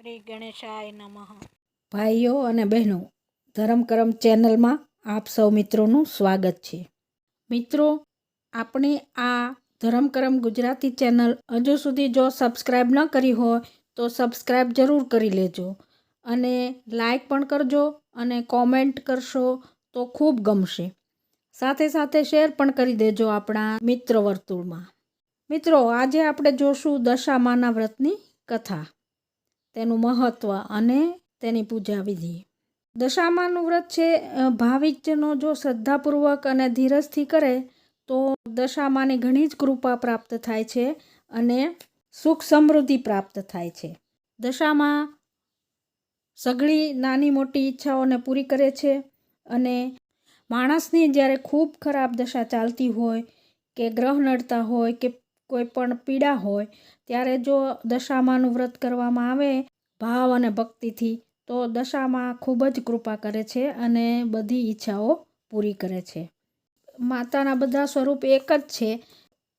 શ્રી ગણેશાય નમઃ. ભાઈઓ અને બહેનો, ધરમ કરમ ચેનલમાં આપ સૌ મિત્રોનું સ્વાગત છે. મિત્રો, આપણે આ ધરમ કરમ ગુજરાતી ચેનલ હજુ સુધી જો સબસ્ક્રાઈબ ન કરી હોય, તો સબસ્ક્રાઈબ જરૂર કરી લેજો અને લાઈક પણ કરજો અને કોમેન્ટ કરશો તો ખૂબ ગમશે. સાથે સાથે શેર પણ કરી દેજો આપણા મિત્ર વર્તુળમાં. મિત્રો, આજે આપણે જોશું દશામાના વ્રતની કથા. તેનું મહત્ત્વ અને તેની પૂજા વિધિ. દશામાનું વ્રત છે ભાવિકજનો જો શ્રદ્ધાપૂર્વક અને ધીરજથી કરે, તો દશામાની ઘણી જ કૃપા પ્રાપ્ત થાય છે અને સુખ સમૃદ્ધિ પ્રાપ્ત થાય છે. દશામાં સઘળી નાની મોટી ઈચ્છાઓને પૂરી કરે છે અને માણસની જ્યારે ખૂબ ખરાબ દશા ચાલતી હોય કે ગ્રહ નડતા હોય કે કોઈ પણ પીડા હોય ત્યારે જો દશામાનું વ્રત કરવામાં આવે ભાવ અને ભક્તિથી, તો દશામાં ખૂબ જ કૃપા કરે છે અને બધી ઈચ્છાઓ પૂરી કરે છે. માતાના બધા સ્વરૂપ એક જ છે.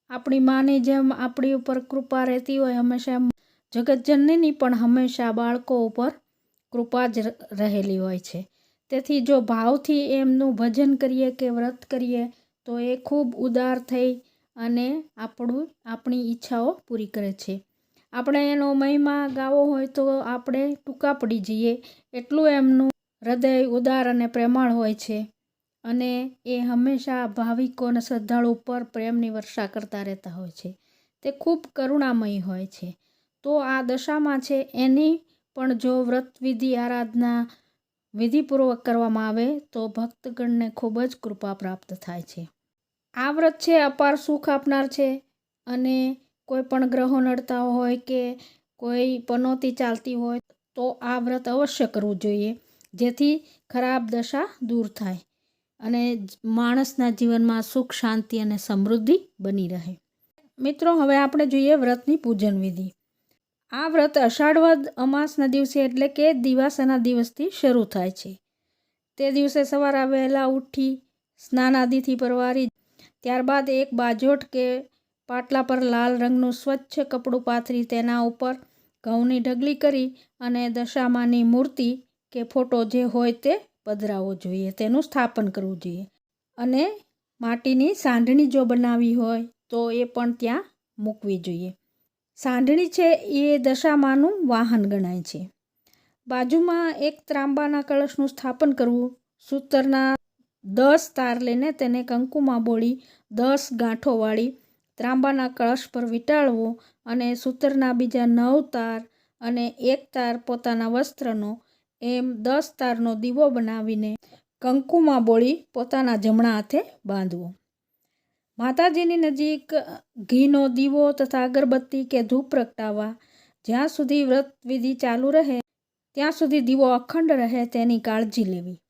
આપણી માની જેમ આપણી ઉપર કૃપા રહેતી હોય હંમેશા જગતજનની પણ હંમેશા બાળકો ઉપર કૃપા જ રહેલી હોય છે. તેથી જો ભાવથી એમનું ભજન કરીએ કે વ્રત કરીએ, તો એ ખૂબ ઉદાર થઈ અને આપણું, આપણી ઈચ્છાઓ પૂરી કરે છે. આપણે એનો મહિમા ગાવો હોય તો આપણે ટૂંકા પડી જઈએ. એટલું એમનું હૃદય ઉદાર અને પ્રેમાળ હોય છે. અને એ હંમેશા ભાવિકો અને શ્રદ્ધાળુ ઉપર પ્રેમની વર્ષા કરતા રહેતા હોય છે. તે ખૂબ કરુણામય હોય છે. તો આ દશામાં છે એની પણ જો વ્રત, વિધિ, આરાધના વિધિપૂર્વક કરવામાં આવે તો ભક્તગણને ખૂબ જ કૃપા પ્રાપ્ત થાય છે. આ વ્રત છે અપાર સુખ આપનાર છે. અને કોઈ પણ ગ્રહો નડતા હોય કે કોઈ પનોતી ચાલતી હોય તો આ વ્રત અવશ્ય કરવું જોઈએ. જેથી ખરાબ દશા દૂર થાય અને માણસના જીવનમાં સુખ, શાંતિ અને સમૃદ્ધિ બની રહે. મિત્રો, હવે આપણે જોઈએ વ્રતની પૂજન વિધિ. આ વ્રત અષાઢવદ અમાસના દિવસે એટલે કે દિવાસાના દિવસથી શરૂ થાય છે. તે દિવસે સવારે વહેલા ઉઠી સ્નાનાદિથી પરવારી ત્યારબાદ એક બાજોટ કે પાટલા પર લાલ રંગનું સ્વચ્છ કપડું પાથરી તેના ઉપર ઘઉંની ઢગલી કરી અને દશામાની મૂર્તિ કે ફોટો જે હોય તે પધરાવવો જોઈએ, તેનું સ્થાપન કરવું જોઈએ. અને માટીની સાંઢણી જો બનાવી હોય તો એ પણ ત્યાં મૂકવી જોઈએ. સાંઢણી છે એ દશામાનું વાહન ગણાય છે. બાજુમાં એક ત્રાંબાના કળશનું સ્થાપન કરવું, સૂતરના દસ તાર લઈને તેને કંકુમાં બોળી, દસ ગાંઠો વાળી ત્રાંબાના કળશ પર વીંટાળવો અને સૂતરના બીજા નવ તાર અને એક તાર પોતાના વસ્ત્રનો, એમ દસ તારનો દીવો બનાવીને કંકુમાં બોળી પોતાના જમણા હાથે બાંધવો. માતાજીની નજીક ઘીનો દીવો તથા અગરબત્તી કે ધૂપ પ્રગટાવવા, જ્યાં સુધી વ્રત વિધિ ચાલુ રહે, ત્યાં સુધી દીવો અખંડ રહે તેની કાળજી લેવી.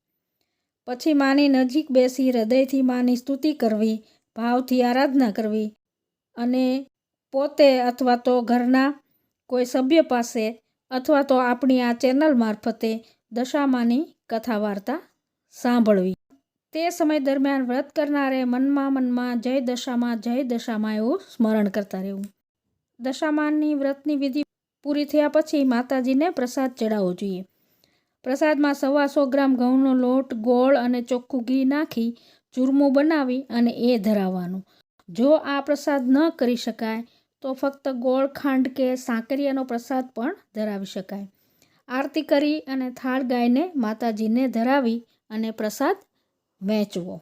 પછી માની નજીક બેસી હૃદયથી માની સ્તુતિ કરવી, ભાવથી આરાધના કરવી અને પોતે અથવા તો ઘરના કોઈ સભ્ય પાસે અથવા તો આપણી આ ચેનલ મારફતે દશામાની કથા વાર્તા સાંભળવી. તે સમય દરમિયાન વ્રત કરનારે મનમાં મનમાં જય દશામાં જય દશામાં એવું સ્મરણ કરતા રહેવું. દશામાની વ્રતની વિધિ પૂરી થયા પછી માતાજીને પ્રસાદ ચડાવવો જોઈએ. પ્રસાદમાં સવા સો ગ્રામ ઘઉંનો લોટ, ગોળ અને ચોખ્ખું ઘી નાખી ચૂરમું બનાવી અને એ ધરાવવાનું. જો આ પ્રસાદ ન કરી શકાય, તો ફક્ત ગોળ, ખાંડ કે સાંકરિયાનો પ્રસાદ પણ ધરાવી શકાય. આરતી કરી અને થાળ ગાયને માતાજીને ધરાવી અને પ્રસાદ વહેંચવો.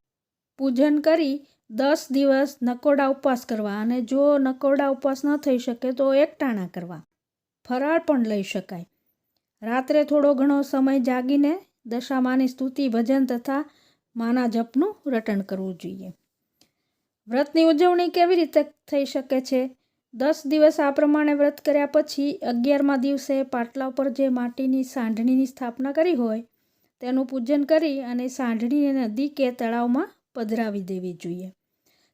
પૂજન કરી દસ દિવસ નકોડા ઉપવાસ કરવા અને જો નકોડા ઉપવાસ ન થઈ શકે તો એકટાણા કરવા. ફરાળ પણ લઈ શકાય. રાત્રે થોડો ઘણો સમય જાગીને દશામાની સ્તુતિ, ભજન તથા માના જપનું રટણ કરવું જોઈએ. વ્રતની ઉજવણી કેવી રીતે થઈ શકે છે? દસ દિવસ આ પ્રમાણે વ્રત કર્યા પછી અગિયારમા દિવસે પાટલા ઉપર જે માટીની સાંઢણીની સ્થાપના કરી હોય, તેનું પૂજન કરી અને સાંઢણીને નદી કે તળાવમાં પધરાવી દેવી જોઈએ.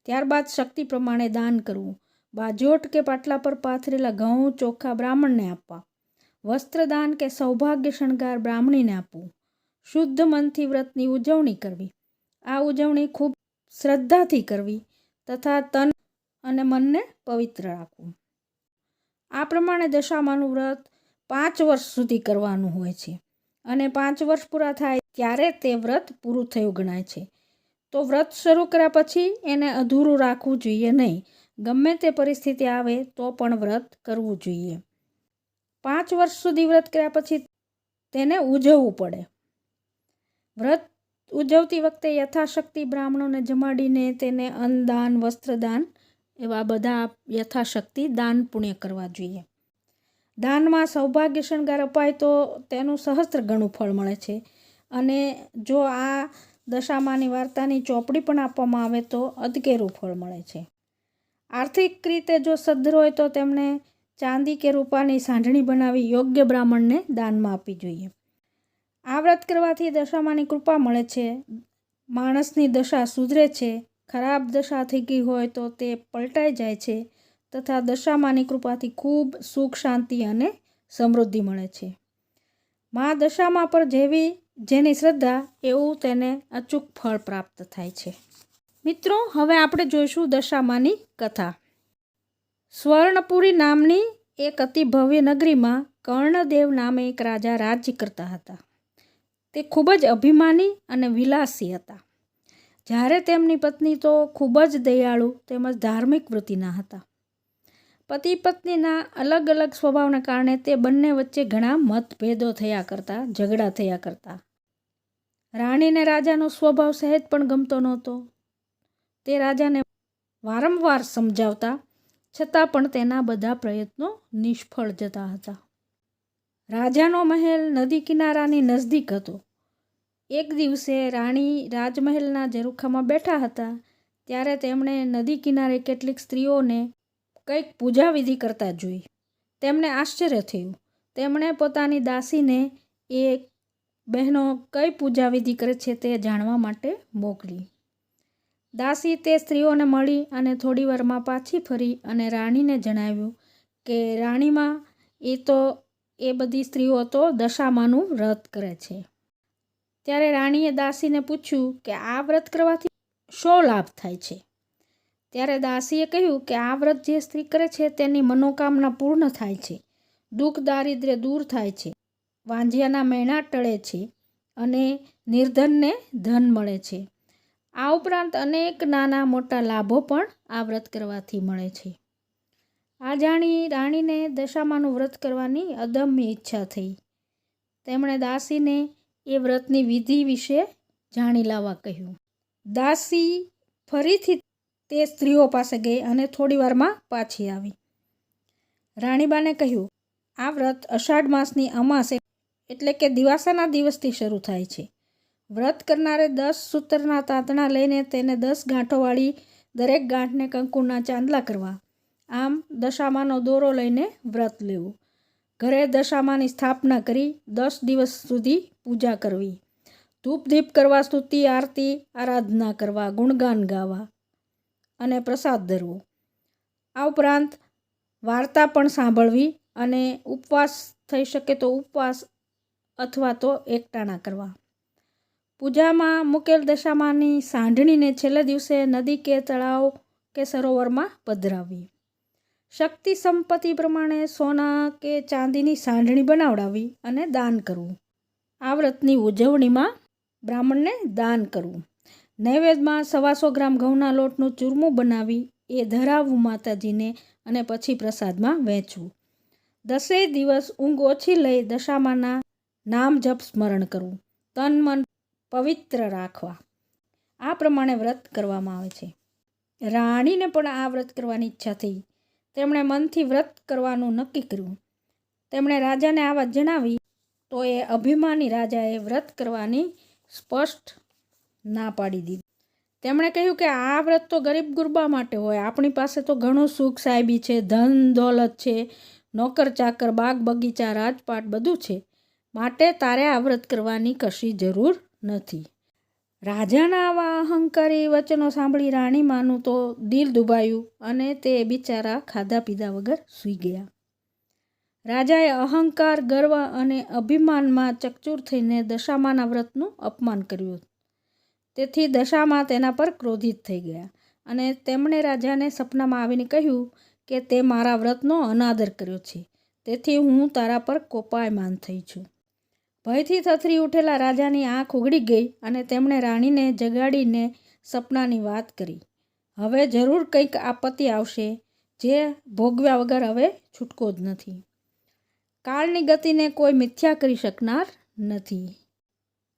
ત્યારબાદ શક્તિ પ્રમાણે દાન કરવું, બાજોટ કે પાટલા પર પાથરેલા ઘઉં ચોખા બ્રાહ્મણને આપવા. વસ્ત્રદાન કે સૌભાગ્ય શણગાર બ્રાહ્મણીને આપવું. શુદ્ધ મનથી વ્રતની ઉજવણી કરવી. આ ઉજવણી ખૂબ શ્રદ્ધાથી કરવી તથા તન અને મનને પવિત્ર રાખવું. આ પ્રમાણે દશામાનું વ્રત પાંચ વર્ષ સુધી કરવાનું હોય છે અને પાંચ વર્ષ પૂરા થાય ત્યારે તે વ્રત પૂરું થયું ગણાય છે. તો વ્રત શરૂ કર્યા પછી એને અધૂરું રાખવું જોઈએ નહીં. ગમે તે પરિસ્થિતિ આવે તો પણ વ્રત કરવું જોઈએ. પાંચ વર્ષ સુધી વ્રત કર્યા પછી તેને ઉજવવું પડે. વ્રત ઉજવતી વખતે યથાશક્તિ બ્રાહ્મણોને જમાડીને તેને અન્નદાન, વસ્ત્રદાન એવા બધા યથાશક્તિ દાન પુણ્ય કરવા જોઈએ. દાનમાં સૌભાગ્ય શણગાર અપાય તો તેનું સહસ્ત્ર ગણું ફળ મળે છે. અને જો આ દશામાની વાર્તાની ચોપડી પણ આપવામાં આવે તો અધકેરું ફળ મળે છે. આર્થિક રીતે જો સદ્ધર હોય તો તેમને ચાંદી કે રૂપાની સાંઢણી બનાવી યોગ્ય બ્રાહ્મણને દાનમાં આપવી જોઈએ. આ વ્રત કરવાથી દશામાની કૃપા મળે છે. માણસની દશા સુધરે છે. ખરાબ દશા થઈ હોય તો તે પલટાઈ જાય છે તથા દશામાની કૃપાથી ખૂબ સુખ, શાંતિ અને સમૃદ્ધિ મળે છે. મા દશામાં પર જેવી, જેની શ્રદ્ધા એવું તેને અચૂક ફળ પ્રાપ્ત થાય છે. મિત્રો, હવે આપણે જોઈશું દશામાની કથા. સ્વર્ણપુરી નામની એક અતિ ભવ્ય નગરીમાં કર્ણદેવ નામે એક રાજા રાજ્ય કરતા હતા. તે ખૂબ જ અભિમાની અને વિલાસી હતા. જ્યારે તેમની પત્ની તો ખૂબ જ દયાળુ તેમજ ધાર્મિક વૃત્તિના હતા. પતિ પત્નીના અલગ અલગ સ્વભાવને કારણે તે બંને વચ્ચે ઘણા મતભેદો થયા કરતા, ઝઘડા થયા કરતા. રાણીને રાજાનો સ્વભાવ સહેજ પણ ગમતો નહોતો. તે રાજાને વારંવાર સમજાવતા છતાં પણ તેના બધા પ્રયત્નો નિષ્ફળ જતા હતા. રાજાનો મહેલ નદી કિનારાની નજદીક હતો. એક દિવસે રાણી રાજમહેલના ઝરૂખામાં બેઠા હતા, ત્યારે તેમણે નદી કિનારે કેટલીક સ્ત્રીઓને કંઈક પૂજા વિધિ કરતા જોઈ. તેમને આશ્ચર્ય થયું. તેમણે પોતાની દાસીને એ બહેનો કઈ પૂજા વિધિ કરે છે તે જાણવા માટે મોકલી. દાસી તે સ્ત્રીઓને મળી અને થોડી વારમાં પાછી ફરી અને રાણીને જણાવ્યું કે રાણીમાં એ તો, એ બધી સ્ત્રીઓ તો દશામાનું વ્રત કરે છે. ત્યારે રાણીએ દાસીને પૂછ્યું કે આ વ્રત કરવાથી શો લાભ થાય છે? ત્યારે દાસીએ કહ્યું કે આ વ્રત જે સ્ત્રી કરે છે તેની મનોકામના પૂર્ણ થાય છે, દુઃખ દારિદ્ર્ય દૂર થાય છે વાંજિયાના મહેણા ટળે છે અને નિર્ધનને ધન મળે છે. આ ઉપરાંત અનેક નાના મોટા લાભો પણ આ વ્રત કરવાથી મળે છે. આ જાણી રાણીને દશામાનું વ્રત કરવાની અદમ્ય ઈચ્છા થઈ. તેમણે દાસીને એ વ્રતની વિધિ વિશે જાણી લાવવા કહ્યું. દાસી ફરીથી તે સ્ત્રીઓ પાસે ગઈ અને થોડીવારમાં પાછી આવી. રાણીબાને કહ્યું, આ વ્રત અષાઢ માસની અમાસ એટલે કે દિવાસાના દિવસથી શરૂ થાય છે. વ્રત કરનારે દસ સૂતરના તાંતણા લઈને તેને દસ ગાંઠોવાળી દરેક ગાંઠને કંકુના ચાંદલા કરવા. આમ દશામાનો દોરો લઈને વ્રત લેવું. ઘરે દશામાની સ્થાપના કરી દસ દિવસ સુધી પૂજા કરવી. ધૂપ દીપ કરવા સ્તુતિ, આરતી, આરાધના કરવા, ગુણગાન ગાવા અને પ્રસાદ ધરવો. આ ઉપરાંત વાર્તા પણ સાંભળવી અને ઉપવાસ થઈ શકે તો ઉપવાસ અથવા તો એકટાણા કરવા. પૂજામાં મુકેલ દશામાની સાંઢણીને છેલ્લે દિવસે નદી કે તળાવ કે સરોવરમાં પધરાવવી શક્તિ સંપત્તિ પ્રમાણે સોના કે ચાંદીની સાંઢણી બનાવડાવી અને દાન કરવું. આ વ્રતની ઉજવણીમાં બ્રાહ્મણને દાન કરવું. નૈવેદ્યમાં સવાસો ગ્રામ ઘઉંના લોટનું ચૂરમું બનાવી એ ધરાવવું માતાજીને અને પછી પ્રસાદમાં વહેંચવું દસેય દિવસ ઊંઘ ઓછી લઈ દશામાના નામ જપ સ્મરણ કરવું. તન, મન પવિત્ર રાખવા. આ પ્રમાણે વ્રત કરવામાં આવે છે. રાણીને પણ આ વ્રત કરવાની ઈચ્છા થઈ. તેમણે મનથી વ્રત કરવાનું નક્કી કર્યું. તેમણે રાજાને આ વાત જણાવી, તો એ અભિમાની રાજાએ વ્રત કરવાની સ્પષ્ટ ના પાડી દીધી. તેમણે કહ્યું કે આ વ્રત તો ગરીબ ગુરબા માટે હોય. આપણી પાસે તો ઘણું સુખ સાહેબી છે, ધન દોલત છે, નોકર ચાકર, બાગ બગીચા, રાજપાટ બધું છે. માટે તારે આ વ્રત કરવાની કશી જરૂર નથી. રાજાના આવા અહંકારી વચનો સાંભળી રાણીમાનું તો દિલ દુભાયું અને તે બિચારા ખાધા પીધા વગર સૂઈ ગયા. રાજાએ અહંકાર, ગર્વ અને અભિમાનમાં ચકચૂર થઈને દશામાના વ્રતનું અપમાન કર્યું. તેથી દશામાં તેના પર ક્રોધિત થઈ ગયા અને તેમણે રાજાને સપનામાં આવીને કહ્યું કે તે મારા વ્રતનો અનાદર કર્યો છે. તેથી હું તારા પર કોપાયમાન થઈ છું. ભયથી થથરી ઉઠેલા રાજાની આંખ ઉગડી ગઈ અને તેમણે રાણીને જગાડીને સપનાની વાત કરી. હવે જરૂર કંઈક આપત્તિ આવશે, જે ભોગવ્યા વગર હવે છૂટકો જ નથી. કાળની ગતિને કોઈ મિથ્યા કરી શકનાર નથી.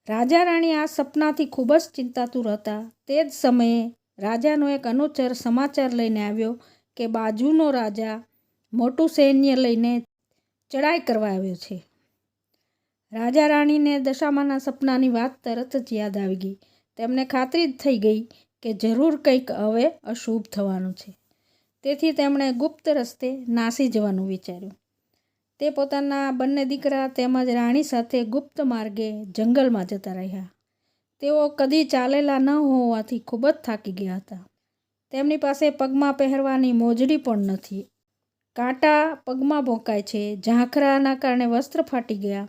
રાજા રાણી આ સપનાથી ખૂબ જ ચિંતાતુર હતા. તે જ સમયે રાજાનો એક અનુચર સમાચાર લઈને આવ્યો કે બાજુનો રાજા મોટું સૈન્ય લઈને ચડાઈ કરવા આવ્યો છે. રાજા રાણીને દશામાના સપનાની વાત તરત જ યાદ આવી ગઈ. તેમને ખાતરી જ થઈ ગઈ કે જરૂર કંઈક હવે અશુભ થવાનું છે. તેથી તેમણે ગુપ્ત રસ્તે નાસી જવાનું વિચાર્યું. તે પોતાના બંને દીકરા તેમજ રાણી સાથે ગુપ્ત માર્ગે જંગલમાં જતા રહ્યા. તેઓ કદી ચાલેલા ન હોવાથી ખૂબ જ થાકી ગયા હતા. તેમની પાસે પગમાં પહેરવાની મોજડી પણ નથી. કાંટા પગમાં ભોંકાય છે. ઝાંખરાના કારણે વસ્ત્ર ફાટી ગયા.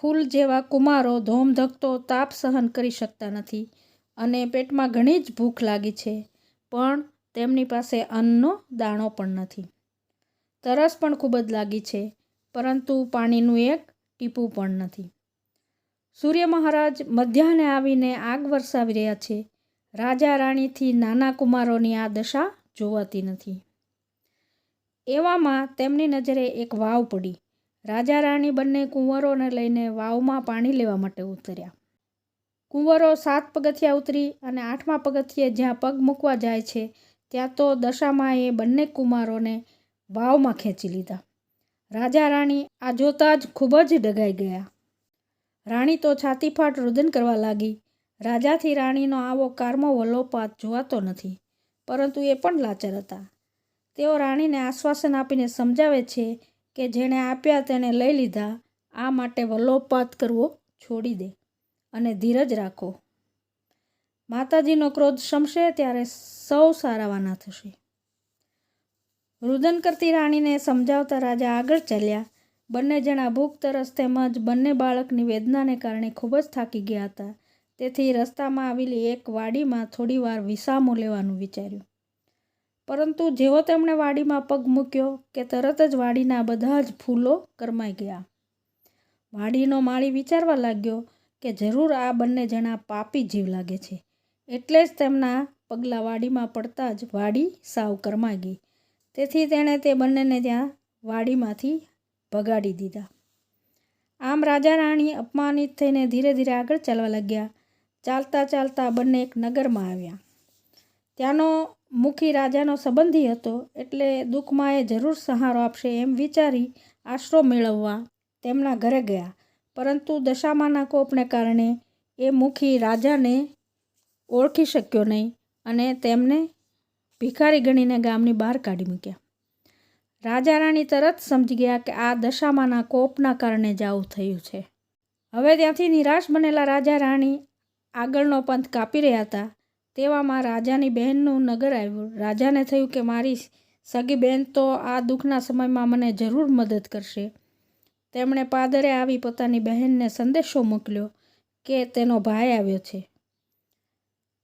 ફૂલ જેવા કુમારો ધોમધકતો તાપ સહન કરી શકતા નથી અને પેટમાં ઘણી જ ભૂખ લાગી છે, પણ તેમની પાસે અન્નનો દાણો પણ નથી. તરસ પણ ખૂબ જ લાગી છે, પરંતુ પાણીનું એક ટીપું પણ નથી. સૂર્ય મહારાજ મધ્યાહને આવીને આગ વરસાવી રહ્યા છે. રાજા રાણીથી નાના કુમારોની આ દશા જોવાતી નથી. એવામાં તેમની નજરે એક વાવ પડી. રાજા રાણી બંને કુંવરોને લઈને વાવમાં પાણી લેવા માટે ઉતર્યા. કુંવરો સાત પગથિયા ઉતરી અને આઠમા પગથિયે જ્યાં પગ મૂકવા જાય છે, ત્યાં તો દશામાં એ બંને કુમારોને વાવમાં ખેંચી લીધા. રાજા રાણી આ જોતા જ ખૂબ જ ડગાઈ ગયા. રાણી તો છાતીફાટ રુદન કરવા લાગી. રાજાથી રાણીનો આવો કારમો વલોપાત જોવાતો નથી, પરંતુ એ પણ લાચાર હતા. તેઓ રાણીને આશ્વાસન આપીને સમજાવે છે કે જેણે આપ્યા તેને લઈ લીધા, આ માટે વલ્લોપાત કરવો છોડી દે અને ધીરજ રાખો. માતાજીનો ક્રોધ શમશે ત્યારે સૌ સારાવાના થશે. રુદન કરતી રાણીને સમજાવતા રાજા આગળ ચાલ્યા. બંને જણા ભૂખ, તરસ તેમજ બંને બાળકની વેદનાને કારણે ખૂબ જ થાકી ગયા હતા. તેથી રસ્તામાં આવેલી એક વાડીમાં થોડીવાર વિસામો લેવાનું વિચાર્યું. પરંતુ જેવો તેમણે વાડીમાં પગ મૂક્યો કે તરત જ વાડીના બધા જ ફૂલો કરમાઈ ગયા. વાડીનો માળી વિચારવા લાગ્યો કે જરૂર આ બંને જણા પાપી જીવ લાગે છે. એટલે જ તેમના પગલાં વાડીમાં પડતા જ વાડી સાવ કરમાઈ ગઈ તેથી તેણે તે બંનેને ત્યાં વાડીમાંથી ભગાડી દીધા. આમ રાજા રાણી અપમાનિત થઈને ધીરે ધીરે આગળ ચાલવા લાગ્યા. ચાલતા ચાલતા બંને એક નગરમાં આવ્યા. ત્યાંનો મુખી રાજાનો સંબંધી હતો એટલે દુઃખમાં એ જરૂર સહારો આપશે એમ વિચારી આશરો મેળવવા તેમના ઘરે ગયા. પરંતુ દશામાના કોપને કારણે એ મુખી રાજાને ઓળખી શક્યો નહીં અને તેમને ભિખારી ગણીને ગામની બહાર કાઢી મૂક્યા. રાજા રાણી તરત સમજી ગયા કે આ દશામાના કોપના કારણે જ થયું છે. હવે ત્યાંથી નિરાશ બનેલા રાજા રાણી આગળનો પંથ કાપી રહ્યા હતા. તેવામાં રાજાની બહેનનું નગર આવ્યું. રાજાને થયું કે મારી સગી બહેન તો આ દુઃખના સમયમાં મને જરૂર મદદ કરશે. તેમણે પાદરે આવી પોતાની બહેનને સંદેશો મોકલ્યો કે તેનો ભાઈ આવ્યો છે.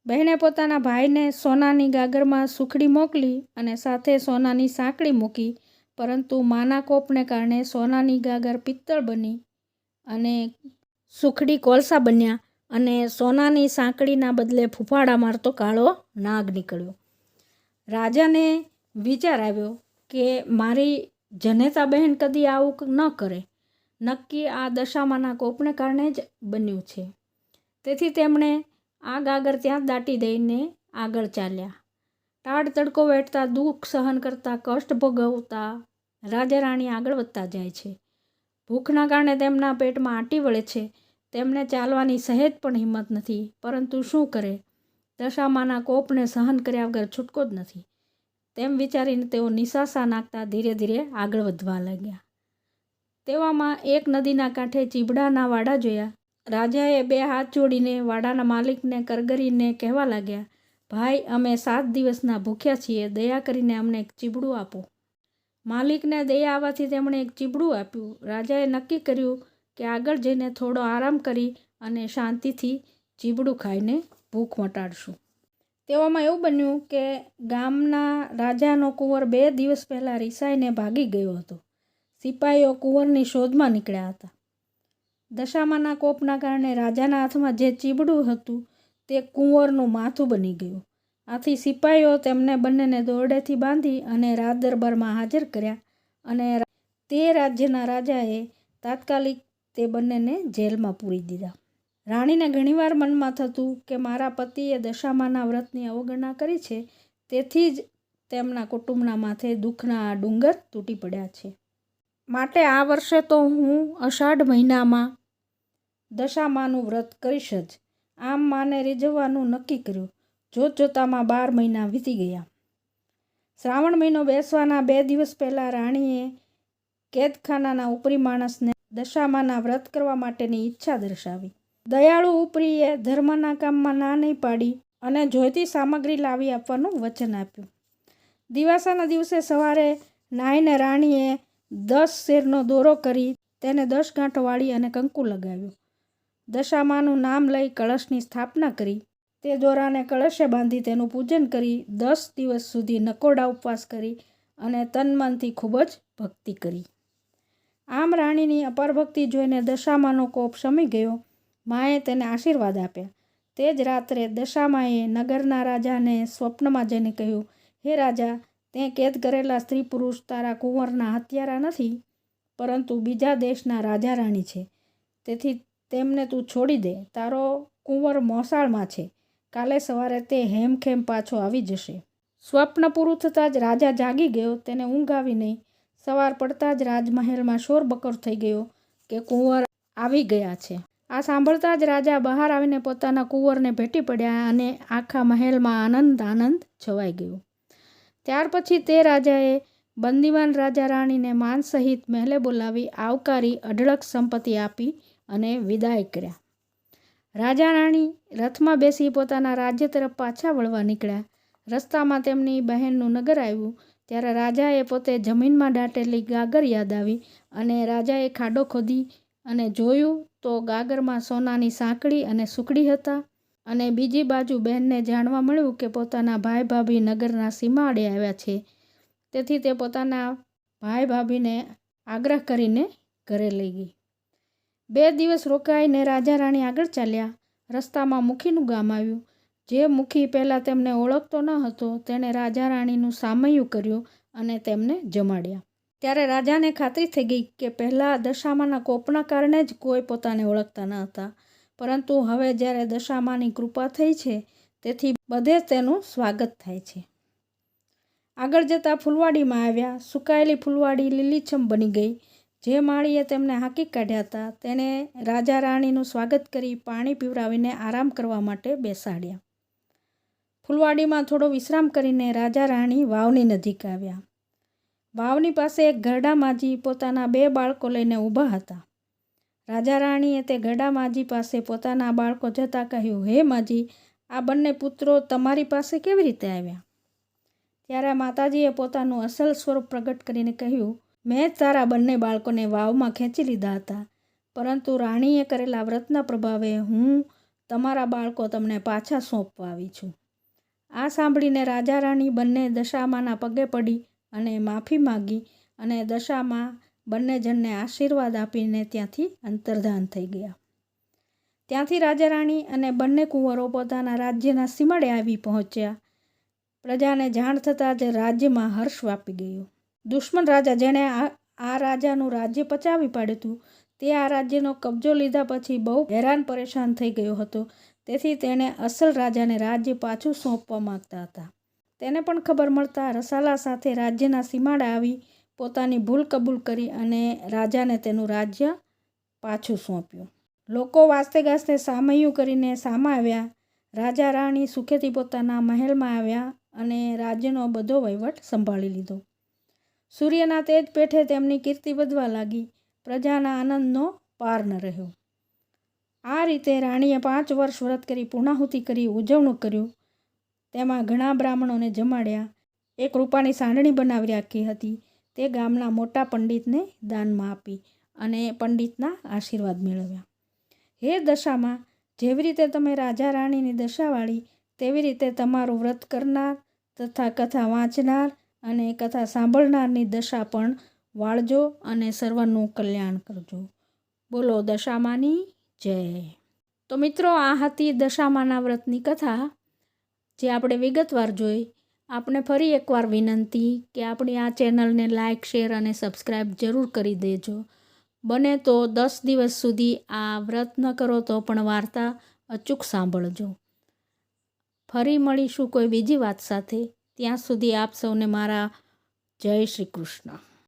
બહેને પોતાના ભાઈને સોનાની ગાગરમાં સુખડી મોકલી અને સાથે સોનાની સાંકળી મૂકી, પરંતુ માના કોપને કારણે સોનાની ગાગર પિત્તળ બની અને સુખડી કોલસા બન્યા. અને સોનાની સાંકળીના બદલે ફૂફાડા મારતો કાળો નાગ નીકળ્યો. રાજાને વિચાર આવ્યો કે મારી જનેતા બહેન કદી આવું ન કરે. નક્કી આ દશામાંના કોપને કારણે જ બન્યું છે. તેથી તેમણે આગ આગળ ત્યાં દાટી દઈને આગળ ચાલ્યા. ટાળ તડકો વેઠતા દુઃખ સહન કરતા કષ્ટ ભોગવતા રાજા રાણી આગળ વધતા જાય છે. ભૂખના કારણે તેમના પેટમાં આંટી વળે છે. તેમને ચાલવાની સહેજ પણ હિંમત નથી, પરંતુ શું કરે? દશામાના કોપને સહન કર્યા વગર છૂટકો જ નથી. તેમ વિચારીને તેઓ નિશાસા નાખતા ધીરે ધીરે આગળ વધવા લાગ્યા. તેવામાં એક નદીના કાંઠે ચીબડાના વાડા જોયા. રાજાએ બે હાથ જોડીને વાડાના માલિકને કરગરીને કહેવા લાગ્યા, ભાઈ, અમે સાત દિવસના ભૂખ્યા છીએ, દયા કરીને અમને એક ચીબડું આપો. માલિકને દયા આવવાથી તેમણે એક ચીબડું આપ્યું. રાજાએ નક્કી કર્યું કે આગળ જઈને થોડો આરામ કરી અને શાંતિથી ચીબડું ખાઈને ભૂખ મટાડશું. તેવામાં એવું બન્યું કે ગામના રાજાનો કુંવર બે દિવસ પહેલાં રિસાઈને ભાગી ગયો હતો. સિપાહીઓ કુંવરની શોધમાં નીકળ્યા હતા. દશામાના કોપના કારણે રાજાના હાથમાં જે ચીબડું હતું તે કુંવરનું માથું બની ગયું. આથી સિપાહીઓ તેમને બંનેને દોરડેથી બાંધી અને રાજ દરબારમાં હાજર કર્યા અને તે રાજ્યના રાજાએ તાત્કાલિક તે બંનેને જેલમાં પૂરી દીધા. રાણીને ઘણીવાર મનમાં થતું કે મારા પતિએ દશામાના વ્રતની અવગણના કરી છે, તેથી જ તેમના કુટુંબના માથે દુઃખના ડુંગર તૂટી પડ્યા છે. માટે આ વર્ષે તો હું અષાઢ મહિનામાં દશામાનું વ્રત કરીશ જ. આમ માને રીઝવવાનું નક્કી કર્યું. જોત જોતામાં બાર મહિના વીતી ગયા. શ્રાવણ મહિનો બેસવાના બે દિવસ પહેલાં રાણીએ કેદખાનાના ઉપરી માણસને દશામાના વ્રત કરવા માટેની ઈચ્છા દર્શાવી. દયાળુ ઉપરીએ ધર્મના કામમાં ના નહીં પાડી અને જોઈતી સામગ્રી લાવી આપવાનું વચન આપ્યું. દિવાસાના દિવસે સવારે નાઈને રાણીએ દસ શેરનો દોરો કરી તેને દસ ગાંઠો વાળી અને કંકુ લગાવ્યું. દશામાનું નામ લઈ કળશની સ્થાપના કરી. તે દોરાને કળશે બાંધી તેનું પૂજન કરી દસ દિવસ સુધી નકોડા ઉપવાસ કરી અને તનમનથી ખૂબ જ ભક્તિ કરી. આમ રાણીની અપાર ભક્તિ જોઈને દશામાનો કોપ શમી ગયો. માએ તેને આશીર્વાદ આપ્યા. તે જ રાત્રે દશામાએ નગરના રાજાને સ્વપ્નમાં જઈને કહ્યું, હે રાજા તે કેદ કરેલા સ્ત્રી પુરુષ તારા કુંવરના હત્યારા નથી, પરંતુ બીજા દેશના રાજા રાણી છે. તેથી તેમને તું છોડી દે. તારો કુંવર મોસાળમાં છે. કાલે સવારે તે હેમખેમ પાછો આવી જશે. સ્વપ્ન પૂરું થતાં જ રાજા જાગી ગયો. તેને ઊંઘ આવી નહીં. સવાર પડતા જ રાજમહેલમાં શોરબકર થઈ ગયો કે કુંવર આવી ગયા છે. આ સાંભળતા જ રાજા બહાર આવીને પોતાના કુંવરને ભેટી પડ્યા અને આખા મહેલમાં આનંદ આનંદ છવાઈ ગયો. ત્યાર પછી તે રાજાએ બંદીવાન રાજા રાણીને માન સહિત મહેલે બોલાવી આવકારી અઢળક સંપત્તિ આપી અને વિદાય કર્યા. રાજા રાણી રથમાં બેસી પોતાના રાજ્ય તરફ પાછા વળવા નીકળ્યા. રસ્તામાં તેમની બહેનનું નગર આવ્યું. ત્યારે રાજાએ પોતે જમીનમાં દાટેલી ગાગર યાદ આવી અને રાજાએ ખાડો ખોદી અને જોયું તો ગાગરમાં સોનાની સાંકળી અને સુકડી હતા અને બીજી બાજુ બહેનને જાણવા મળ્યું કે પોતાના ભાઈ ભાભી નગરના સીમાડે આવ્યા છે. તેથી તે પોતાના ભાઈ ભાભીને આગ્રહ કરીને ઘરે લઈ ગઈ. બે દિવસ રોકાઈને રાજા રાણી આગળ ચાલ્યા. રસ્તામાં મુખીનું ગામ આવ્યું. જે મુખી પહેલાં તેમને ઓળખતો ન હતો, તેણે રાજા રાણીનું સામયું કર્યું અને તેમને જમાડ્યા. ત્યારે રાજાને ખાતરી થઈ ગઈ કે પહેલાં દશામાના કોપના કારણે જ કોઈ પોતાને ઓળખતા ન હતા. પરંતુ હવે જ્યારે દશામાની કૃપા થઈ છે, તેથી બધે તેનું સ્વાગત થાય છે. આગળ જતાં ફૂલવાડીમાં આવ્યા. સુકાયેલી ફૂલવાડી લીલીછમ બની ગઈ. જે માળીએ તેમને હાંકી કાઢ્યા હતા, તેણે રાજા રાણીનું સ્વાગત કરી પાણી પીવડાવીને આરામ કરવા માટે બેસાડ્યા. ફૂલવાડીમાં થોડો વિશ્રામ કરીને રાજા રાણી વાવની નજીક આવ્યા. વાવની પાસે એક ઘરડા માજી પોતાના બે બાળકો લઈને ઊભા હતા. રાજા રાણીએ તે ગરડા માજી પાસે પોતાના બાળકો જતાં કહ્યું, હે માજી, આ બંને પુત્રો તમારી પાસે કેવી રીતે આવ્યા? ત્યારે માતાજીએ પોતાનું અસલ સ્વરૂપ પ્રગટ કરીને કહ્યું, મેં તારા બંને બાળકોને વાવમાં ખેંચી લીધા હતા, પરંતુ રાણીએ કરેલા વ્રતના પ્રભાવે હું તમારા બાળકો તમને પાછા સોંપવા આવી છું. આ સાંભળીને રાજા રાણી બંને દશામાના પગે પડી અને માફી માગી અને દશામાં બંને જણને આશીર્વાદ આપીને ત્યાંથી અંતર્ધાન થઈ ગયા. ત્યાંથી રાજા રાણી અને બંને કુંવરો પોતાના રાજ્યના સીમાડે આવી પહોંચ્યા. પ્રજાને જાણ થતાં જ રાજ્યમાં હર્ષ વ્યાપી ગયો. દુશ્મન રાજા જેણે આ રાજાનું રાજ્ય પચાવી પાડ્યું તે આ રાજ્યનો કબજો લીધા પછી બહુ હેરાન પરેશાન થઈ ગયો હતો. તેથી તેણે અસલ રાજાને રાજ્ય પાછું સોંપવા માંગતા હતા. તેને પણ ખબર મળતા રસાલા સાથે રાજ્યના સીમાડા આવી પોતાની ભૂલ કબૂલ કરી અને રાજાને તેનું રાજ્ય પાછું સોંપ્યું. લોકો વાસ્તે ગાસ્તે સામૈયું કરીને સામા આવ્યા. રાજા રાણી સુખેથી પોતાના મહેલમાં આવ્યા અને રાજ્યનો બધો વહીવટ સંભાળી લીધો. સૂર્યના તેજ પેઠે તેમની કીર્તિ વધવા લાગી. પ્રજાના આનંદનો પાર ન રહ્યો. આ રીતે રાણીએ પાંચ વર્ષ વ્રત કરી, પૂર્ણાહુતિ કરી, ઉજવણું કર્યું. તેમાં ઘણા બ્રાહ્મણોને જમાડ્યા. એક રૂપાની સાંડણી બનાવી રાખી હતી. તે ગામના મોટા પંડિતને દાનમાં આપી અને પંડિતના આશીર્વાદ મેળવ્યા. હે દશામાં, જેવી રીતે તમે રાજા રાણીની દશાવાળી તેવી રીતે તમારું વ્રત કરનાર તથા કથા વાંચનાર અને કથા સાંભળનારની દશા પણ વાળજો અને સર્વનું કલ્યાણ કરજો. બોલો દશામાની. જય. તો મિત્રો, આ હતી દશામાના વ્રતની કથા, જે આપણે વિગતવાર જોઈ. આપણે ફરી એકવાર વિનંતી કે આપણી આ ચેનલને લાઇક શેર અને સબસ્ક્રાઈબ જરૂર કરી દેજો. બને તો દસ દિવસ સુધી આ વ્રત ન કરો તો પણ વાર્તા અચૂક સાંભળજો. ફરી મળીશું કોઈ બીજી વાત સાથે. ત્યાં સુધી આપ સૌને મારા જય શ્રી કૃષ્ણ.